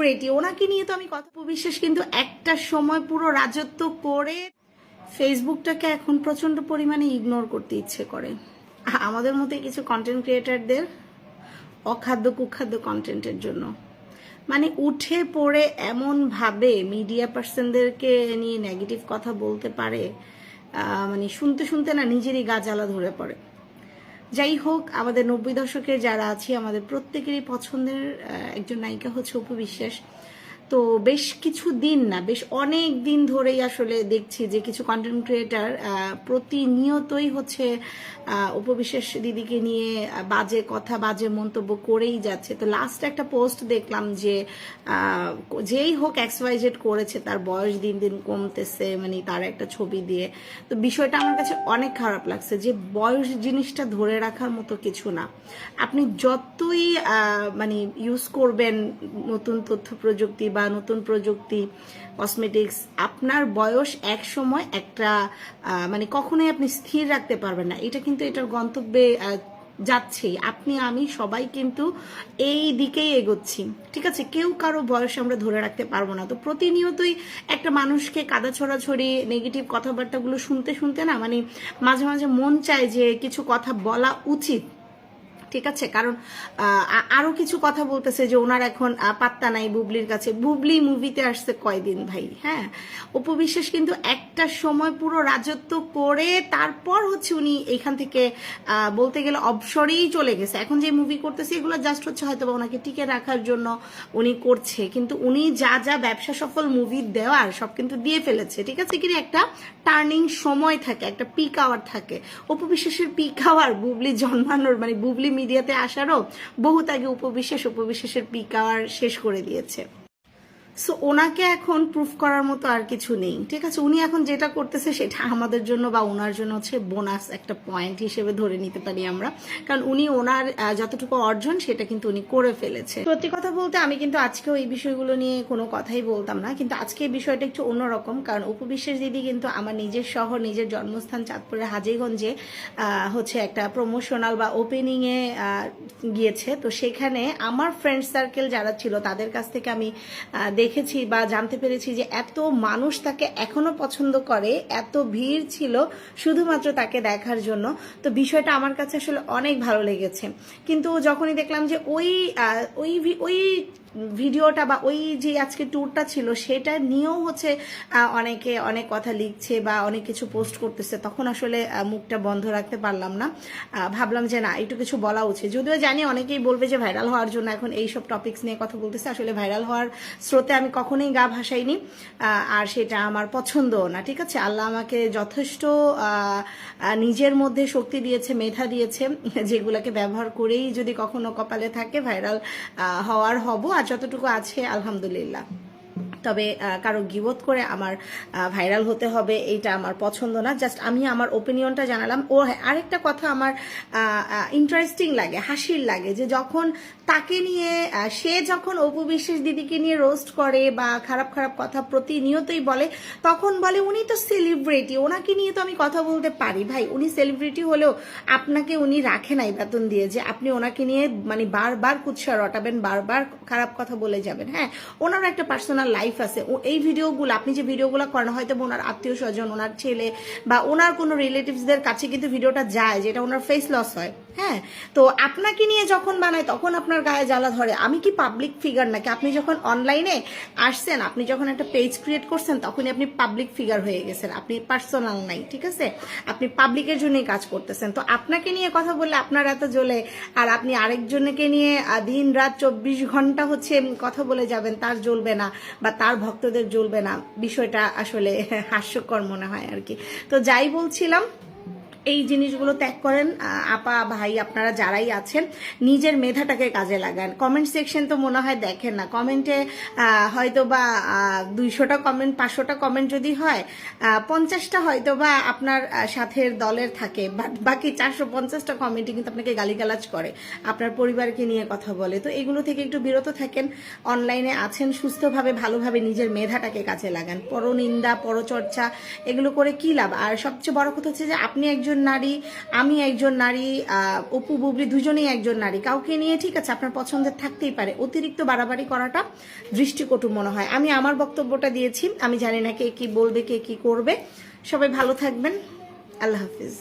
Celebrity ওনাকে নিয়ে তো আমি কথা বিশ্বাস কিন্তু একটা সময় পুরো রাজত্ব করে ফেসবুকটাকে এখন প্রচণ্ড পরিমাণে ইগনোর করতে ইচ্ছে করে। আমাদের মতো কিছু কন্টেন্ট ক্রিয়েটারদের অখাদ্য কুখাদ্য কন্টেন্টের জন্য। মানে উঠে পড়ে এমন ভাবে মিডিয়া পার্সনদেরকে নিয়ে নেগেটিভ কথা বলতে পারে মানে শুনতে শুনতে না নিজেরই গা জ্বালা ধরে পড়ে। হোক আমাদের নব্বই দশকের যারা আছি আমাদের প্রত্যেকেরই পছন্দের একজন নায়িকা হচ্ছে অপু বিশ্বাস। তো বেশ কিছু দিন না, বেশ অনেক দিন ধরেই আসলে দেখছি যে কিছু কন্টেন্ট ক্রিয়েটার প্রতিনিয়তই হচ্ছে উপবিশেষ দিদিকে নিয়ে বাজে কথা, বাজে মন্তব্য করেই যাচ্ছে। তো লাস্ট একটা পোস্ট দেখলাম যে যেই হোক এক্সওয়াইজেড করেছে, তার বয়স দিন দিন কমতেছে মানে তার একটা ছবি দিয়ে। তো বিষয়টা আমার কাছে অনেক খারাপ লাগছে যে বয়স জিনিসটা ধরে রাখার মতো কিছু না। আপনি যতই মানে ইউজ করবেন নতুন তথ্য প্রযুক্তি বা নতুন প্রযুক্তি কসমেটিক্স আপনার বয়স এক সময় একটা মানে কখনোই আপনি স্থির রাখতে পারবেন না। এটা কিন্তু এটার গন্তব্যে যাচ্ছেই। আপনি, আমি সবাই কিন্তু এই দিকেই এগোচ্ছি। ঠিক আছে? কেউ কারও বয়স আমরা ধরে রাখতে পারব না। তো প্রতিনিয়তই একটা মানুষকে কাদা ছড়াছড়ি নেগেটিভ কথাবার্তাগুলো শুনতে শুনতে না মানে মাঝে মাঝে মন চায় যে কিছু কথা বলা উচিত। ঠিক আছে? কারণ আহ, আ- আরও কিছু কথা বলতেছে যে ওনার এখন পাত্তা নাই বুবলির কাছে। বুবলি মুভিতে আসছে কয়দিন ভাই? হ্যাঁ? উপবিশ্বাস কিন্তু একটা সময় পুরো রাজত্ব করে তারপর হচ্ছে উনি এখান থেকে বলতে গেলে অবসরেই চলে গেছে। এখন যে মুভি করতেছে এগুলো জাস্ট হচ্ছে হয়তো বা ওনাকে টিকে রাখার জন্য উনি করছে। কিন্তু উনি যা যা ব্যবসা সফল মুভি দেওয়ার সব কিন্তু দিয়ে ফেলেছে। ঠিক আছে কিন্তু একটা টার্নিং সময় থাকে একটা পিক আওয়ার থাকে। উপবিশ্বাসের পিক আওয়ার বুবলি জন্মানোর মানে বুবলি মিডিয়াতে আসারও বহুত আগে উপবিশ্বাস উপবিশ্বাসের পিকার শেষ করে দিয়েছে। সো ওনাকে এখন প্রুফ করার মতো আর কিছু নেই। ঠিক আছে? উনি এখন যেটা করতেছে সেটা আমাদের জন্য বা ওনার জন্য হচ্ছে বোনাস একটা পয়েন্ট হিসেবে ধরে নিতে পারি আমরা। কারণ উনি ওনার যতটুকু অর্জন সেটা কিন্তু উনি করে ফেলেছে। সত্যি কথা বলতে আমি কিন্তু আজকেও এই বিষয়গুলো নিয়ে কোনো কথাই বলতাম না। কিন্তু আজকে এই বিষয়টা একটু অন্যরকম কারণ উপবিশ্বাস দিদি কিন্তু আমার নিজের শহর নিজের জন্মস্থান চাঁদপুরের হাজিগঞ্জে হচ্ছে একটা প্রমোশনাল বা ওপেনিংয়ে গিয়েছে। তো সেখানে আমার ফ্রেন্ড সার্কেল যারা ছিল তাদের কাছ থেকে আমি আহ, দেখেছি বা জানতে পেরেছি যে এত মানুষ তাকে এখনও পছন্দ করে, এত ভিড় ছিল শুধুমাত্র তাকে দেখার জন্য। তো বিষয়টা আমার কাছে আসলে অনেক ভালো লেগেছে। কিন্তু যখনই দেখলাম যে ওই ওই ওই ভিডিওটা বা ওই যে আজকে ট্যুরটা ছিল, সেটা নিয়েও হচ্ছে অনেকে অনেক কথা লিখছে বা অনেক কিছু পোস্ট করতেছে। তখন আসলে মুখটা বন্ধ রাখতে পারলাম না। ভাবলাম যে না, একটু কিছু বলা উচিত। যদিও জানি অনেকেই বলবে যে ভাইরাল হওয়ার জন্য এখন এইসব টপিকস নিয়ে কথা বলতেছে। আসলে ভাইরাল হওয়ার স্রোতে আমি কখনোই গা ভাসাইনি। আর সেটা আমার পছন্দও না, ঠিক আছে? আল্লাহ আমাকে যথেষ্ট নিজের মধ্যে শক্তি দিয়েছে, মেধা দিয়েছে, যেগুলোকে ব্যবহার করেই যদি কখনো কপালে থাকে ভাইরাল হওয়ার হব। আর যতটুকু আছে আলহামদুলিল্লাহ। তবে কারও গিবোধ করে আমার ভাইরাল হতে হবে এইটা আমার পছন্দ না। জাস্ট আমি আমার ওপিনিয়নটা জানালাম। ও হ্যাঁ, আরেকটা কথা আমার ইন্টারেস্টিং লাগে হাসির লাগে যে যখন তাকে নিয়ে সে যখন অপু বিশ্বাস দিদিকে নিয়ে রোস্ট করে বা খারাপ খারাপ কথা প্রতিনিয়তই বলে তখন বলে উনি তো সেলিব্রিটি ওনাকে নিয়ে তো আমি কথা বলতে পারি। ভাই উনি সেলিব্রিটি হলেও আপনাকে উনি রাখে নাই বেতন দিয়ে যে আপনি ওনাকে নিয়ে মানে বারবার কুৎসা রটাবেন বারবার খারাপ কথা বলে যাবেন। হ্যাঁ ওনার একটা পার্সোনাল লাইফ আছে। ও, এই ভিডিওগুলো আপনি যে ভিডিওগুলো করেন, হয়তো ওনার আত্মীয় স্বজন, ওনার ছেলে বা ওনার কোনো রিলেটিভসদের কাছে কিন্তু ভিডিওটা যায়, যেটা ওনার ফেস লস হয়। হ্যাঁ তো আপনাকে নিয়ে যখন বানায় তখন আপনার গায়ে জ্বালা ধরে। আমি কি পাবলিক ফিগার নাকি? আপনি যখন অনলাইনে আসছেন, আপনি যখন একটা পেজ ক্রিয়েট করছেন, তখনই আপনি পাবলিক ফিগার হয়ে গেছেন। আপনি পার্সোনাল নাই, ঠিক আছে? আপনি পাবলিকের জন্যই কাজ করতেছেন। তো আপনাকে নিয়ে কথা বললে আপনার এত জ্বলে, আর আপনি আরেকজনকে নিয়ে দিন রাত চব্বিশ ঘণ্টা হচ্ছে কথা বলে যাবেন, তার জ্বলবে না বা তার ভক্তদের জ্বলবে না। বিষয়টা আসলে হাস্যকর মনে হয় আর কি। তো যাই বলছিলাম এই জিনিসগুলো ত্যাগ করেন আপা, ভাই, আপনারা যারাই আছেন, নিজের মেধাটাকে কাজে লাগান। কমেন্ট সেকশন তো মনে হয় দেখেন না। কমেন্টে হয়তো বা দুইশোটা কমেন্ট, পাঁচশোটা কমেন্ট যদি হয় পঞ্চাশটা হয়তো বা আপনার সাথের দলের থাকে, বাট বাকি চারশো পঞ্চাশটা কমেন্টে কিন্তু আপনাকে গালিগালাজ করে, আপনার পরিবারকে নিয়ে কথা বলে। তো এগুলো থেকে একটু বিরত থাকেন, অনলাইনে আছেন, সুস্থভাবে, ভালোভাবে নিজের মেধাটাকে কাজে লাগান। পরনিন্দা, পরচর্চা, এগুলো করে কি লাভ? আর সবচেয়ে বড় কথা হচ্ছে যে, আপনি একজন একজন নারী, আমি একজন নারী অপু, বুবলি দুজনেই একজন নারী। কাউকে নিয়ে ঠিক আছে, আপনার পছন্দের থাকতেই পারে। অতিরিক্ত বাড়াবাড়ি করাটা দৃষ্টিকটু মনে হয়। আমি আমার বক্তব্যটা দিয়েছি। আমি জানি না কে কি বলবে, কে কি করবে। সবাই ভালো থাকবেন। আল্লাহ হাফিজ।